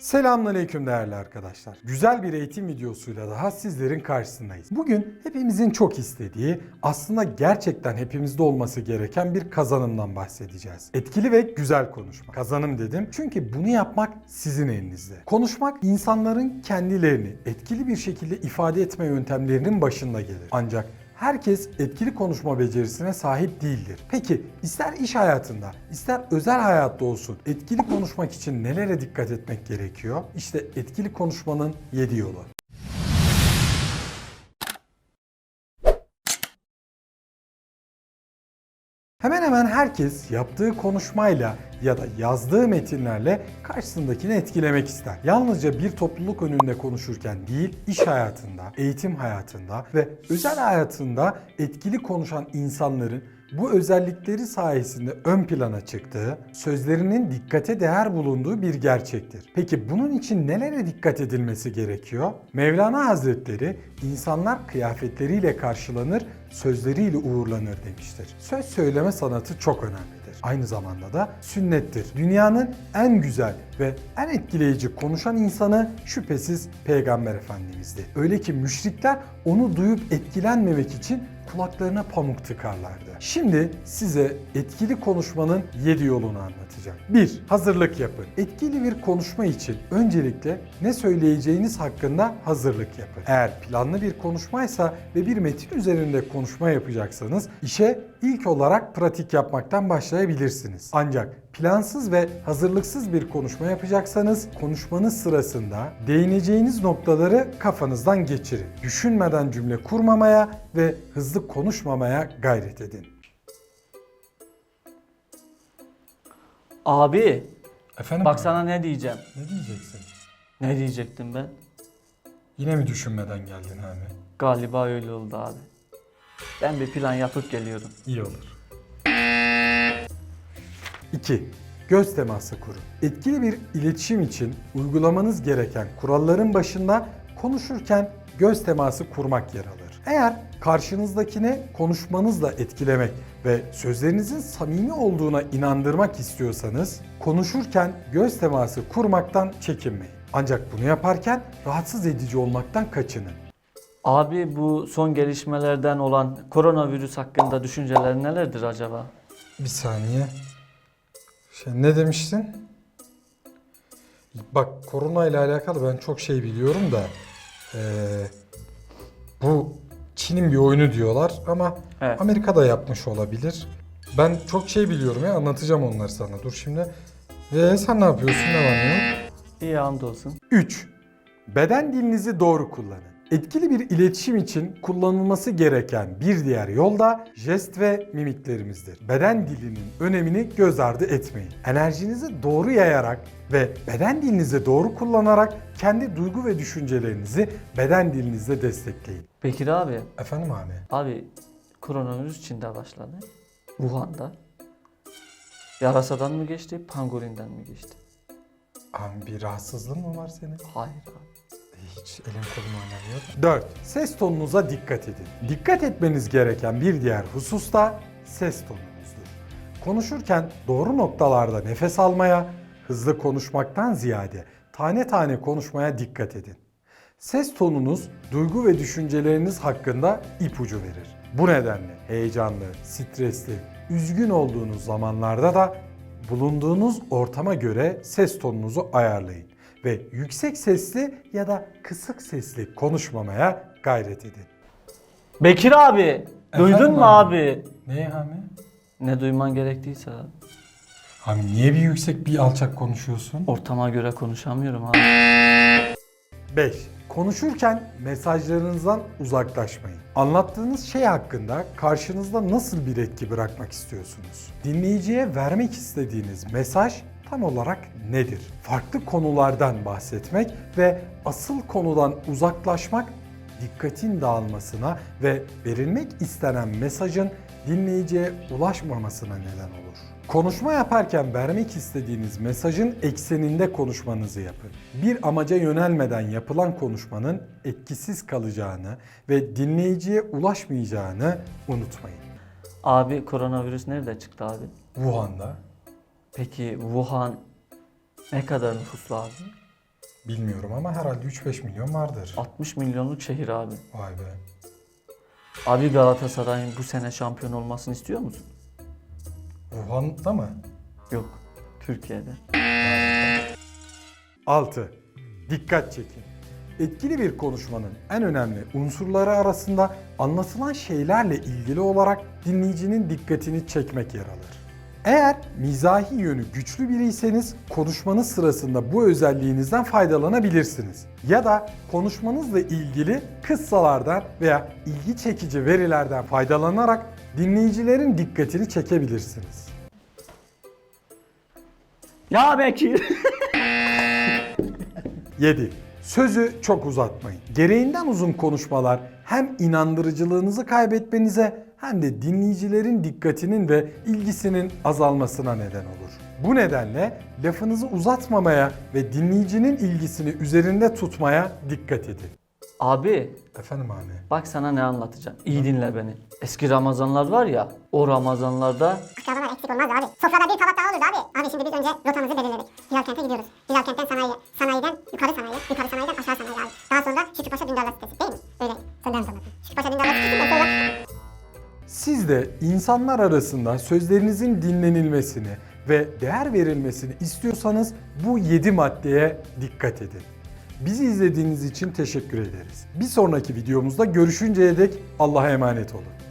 Selamünaleyküm değerli arkadaşlar. Güzel bir eğitim videosuyla daha sizlerin karşısındayız. Bugün hepimizin çok istediği, aslında gerçekten hepimizde olması gereken bir kazanımdan bahsedeceğiz. Etkili ve güzel konuşma. Kazanım dedim çünkü bunu yapmak sizin elinizde. Konuşmak insanların kendilerini etkili bir şekilde ifade etme yöntemlerinin başında gelir. Ancak Herkes etkili konuşma becerisine sahip değildir. Peki ister iş hayatında, ister özel hayatta olsun etkili konuşmak için nelere dikkat etmek gerekiyor? İşte etkili konuşmanın 7 yolu. Hemen hemen herkes yaptığı konuşmayla ya da yazdığı metinlerle karşısındakini etkilemek ister. Yalnızca bir topluluk önünde konuşurken değil, iş hayatında, eğitim hayatında ve özel hayatında etkili konuşan insanların bu özellikleri sayesinde ön plana çıktığı, sözlerinin dikkate değer bulunduğu bir gerçektir. Peki bunun için nelere dikkat edilmesi gerekiyor? Mevlana Hazretleri insanlar kıyafetleriyle karşılanır, sözleriyle uğurlanır demiştir. Söz söyleme sanatı çok önemlidir. Aynı zamanda da sünnettir. Dünyanın en güzel ve en etkileyici konuşan insanı şüphesiz Peygamber Efendimiz'di. Öyle ki müşrikler onu duyup etkilenmemek için kulaklarına pamuk tıkarlardı. Şimdi size etkili konuşmanın 7 yolunu anlatacağım. 1. Hazırlık yapın. Etkili bir konuşma için öncelikle ne söyleyeceğiniz hakkında hazırlık yapın. Eğer planlı bir konuşmaysa ve bir metin üzerinde konuşma yapacaksanız işe ilk olarak pratik yapmaktan başlayabilirsiniz. Ancak plansız ve hazırlıksız bir konuşma yapacaksanız konuşmanız sırasında değineceğiniz noktaları kafanızdan geçirin. Düşünmeden cümle kurmamaya ve hızlı konuşmamaya gayret edin. Abi Efendim bak sana ne diyeceğim. ne diyeceksin? Ne diyecektim ben? Yine mi düşünmeden geldin abi? Galiba öyle oldu abi. Ben bir plan yapıp geliyorum. İyi olur. 2. Göz teması kurun. Etkili bir iletişim için uygulamanız gereken kuralların başında konuşurken göz teması kurmak yer alır. Eğer karşınızdakine konuşmanızla etkilemek ve sözlerinizin samimi olduğuna inandırmak istiyorsanız konuşurken göz teması kurmaktan çekinmeyin. Ancak bunu yaparken rahatsız edici olmaktan kaçının. Abi bu son gelişmelerden olan koronavirüs hakkında düşünceler nelerdir acaba? Bir saniye. Şey, ne demiştin? Bak korona ile alakalı ben çok şey biliyorum da eee, bu Çin'in bir oyunu diyorlar ama Evet. Amerika'da yapmış olabilir. Ben çok şey biliyorum ya anlatacağım onları sana. Dur şimdi. Ve sen ne yapıyorsun? Ne var ne yok? İyi hamdolsun. 3. Beden dilinizi doğru kullanın. Etkili bir iletişim için kullanılması gereken bir diğer yol da jest ve mimiklerimizdir. Beden dilinin önemini göz ardı etmeyin. Enerjinizi doğru yayarak ve beden dilinizi doğru kullanarak kendi duygu ve düşüncelerinizi beden dilinizle destekleyin. Bekir abi, Efendim abi? abi koronavirüs Çin'de başladı. Wuhan'da. Yarasadan mı geçti, pangolinden mi geçti? Abi bir rahatsızlığın mı var senin? Hayır abi. Hiç elim kolum oynamıyor. 4. Ses tonunuza dikkat edin. Dikkat etmeniz gereken bir diğer husus da ses tonunuzdur. Konuşurken doğru noktalarda nefes almaya, hızlı konuşmaktan ziyade tane tane konuşmaya dikkat edin. Ses tonunuz duygu ve düşünceleriniz hakkında ipucu verir. Bu nedenle heyecanlı, stresli, üzgün olduğunuz zamanlarda da bulunduğunuz ortama göre ses tonunuzu ayarlayın ve yüksek sesli ya da kısık sesli konuşmamaya gayret edin. Bekir abi, duydun mu abi? abi? Ne Hami? Ne duyman gerektiyse abi. Hami niye bir yüksek bir alçak konuşuyorsun? Ortama göre konuşamıyorum abi. 5. Konuşurken mesajlarınızdan uzaklaşmayın. Anlattığınız şey hakkında karşınızda nasıl bir etki bırakmak istiyorsunuz? Dinleyiciye vermek istediğiniz mesaj tam olarak nedir? Farklı konulardan bahsetmek ve asıl konudan uzaklaşmak dikkatin dağılmasına ve verilmek istenen mesajın dinleyiciye ulaşmamasına neden olur. Konuşma yaparken vermek istediğiniz mesajın ekseninde konuşmanızı yapın. Bir amaca yönelmeden yapılan konuşmanın etkisiz kalacağını ve dinleyiciye ulaşmayacağını unutmayın. Abi koronavirüs nerede çıktı abi? Wuhan'da Peki Wuhan ne kadar nüfuslu abi? Bilmiyorum ama herhalde 3-5 milyon vardır. 60 milyonluk şehir abi. Vay be. Abi Galatasaray'ın bu sene şampiyon olmasını istiyor musun? Wuhan'da mı? Yok. Türkiye'de. 6. Dikkat çekin. Etkili bir konuşmanın en önemli unsurları arasında anlatılan şeylerle ilgili olarak dinleyicinin dikkatini çekmek yer alır. Eğer mizahi yönü güçlü biriyseniz konuşmanız sırasında bu özelliğinizden faydalanabilirsiniz. Ya da konuşmanızla ilgili kıssalardan veya ilgi çekici verilerden faydalanarak dinleyicilerin dikkatini çekebilirsiniz. Ya Bekir! 7. Sözü çok uzatmayın. Gereğinden uzun konuşmalar hem inandırıcılığınızı kaybetmenize hem de dinleyicilerin dikkatinin ve ilgisinin azalmasına neden olur. Bu nedenle lafınızı uzatmamaya ve dinleyicinin ilgisini üzerinde tutmaya dikkat edin. abi Efendim abi. bak sana ne anlatacağım. İyi dinle beni. Eski Ramazanlar var ya o Ramazanlarda Akrabalar eksik olmaz abi. Sofrada bir tabak daha olurdu abi. Abi şimdi biz önce rotamızı belirledik. Hilal Kent'e gidiyoruz. Hilal Kent'ten sanayiye. Sanayiden yukarı sanayiye. Yukarı sanayiden aşağı sanayiye abi. Daha sonra Şükrüpaşa Dündarlar sitesi de insanlar arasında sözlerinizin dinlenilmesini ve değer verilmesini istiyorsanız bu 7 maddeye dikkat edin. Bizi izlediğiniz için teşekkür ederiz. Bir sonraki videomuzda görüşünceye dek Allah'a emanet olun.